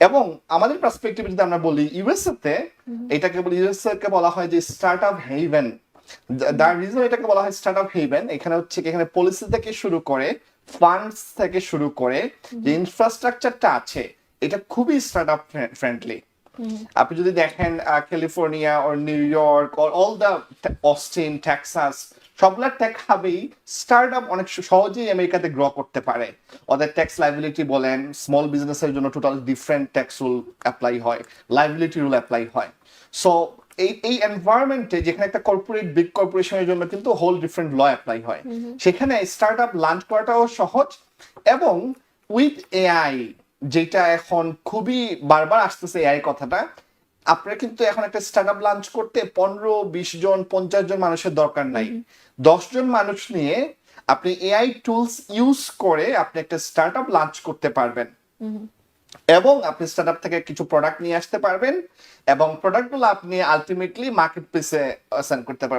এবং আমাদের পার্সপেক্টিভ যদি আমরা বলি ইউএসএ তে এটাকে বলি ইউএসএ কে বলা হয় যে স্টার্ট আপ হেভেন তার রিজন এটাকে বলা হয় স্টার্ট আপ হেভেন এখানে হচ্ছে এখানে পলিসি থেকে শুরু করে ফান্ডস থেকে শুরু করে যে ইনফ্রাস্ট্রাকচারটা আছে এটা খুবই স্টার্ট আপ ফ্রেন্ডলি আপনি যদি দেখেন California or New York or all the Austin Texas সবগুলা টেক হাবেই স্টার্ট আপ অনেক সহজেই আমেরিকাতে গ্র করতে পারে। ওদের ট্যাক্স লাইবিলিটি বলেন স্মল বিজনেসের জন্য total different tax rule apply হয় লাইবিলিটি রুল অ্যাপ্লাই হয়। সো এই এই এনভায়রনমেন্টে যেখানে একটা কর্পোরেট বিগ কর্পোরেশনের জন্য কিন্তু হোল ডিফারেন্ট ল অ্যাপ্লাই হয়। সেখানে স্টার্ট আপ লাঞ্চ করাটাও সহজ এবং উইথ এআই যেটা এখন খুবই বারবার আসতেছে এআই কথাটা আপনার কিন্তু এখন একটা স্টার্ট আপ লঞ্চ করতে পনেরো বিশ জন পঞ্চাশ জন মানুষের দরকার নাই। দশ জন মানুষ নিয়ে আপনি এআই টুলস ইউজ করে আপনি একটা স্টার্ট আপ লঞ্চ করতে পারবেন। এবং আপনি স্টার্ট আপ থেকে কিছু প্রোডাক্ট নিয়ে আসতে পারবেন এবং প্রোডাক্টগুলো আপনি আলটিমেটলি মার্কেট প্লেসে সেন্ড করতে পারবেন।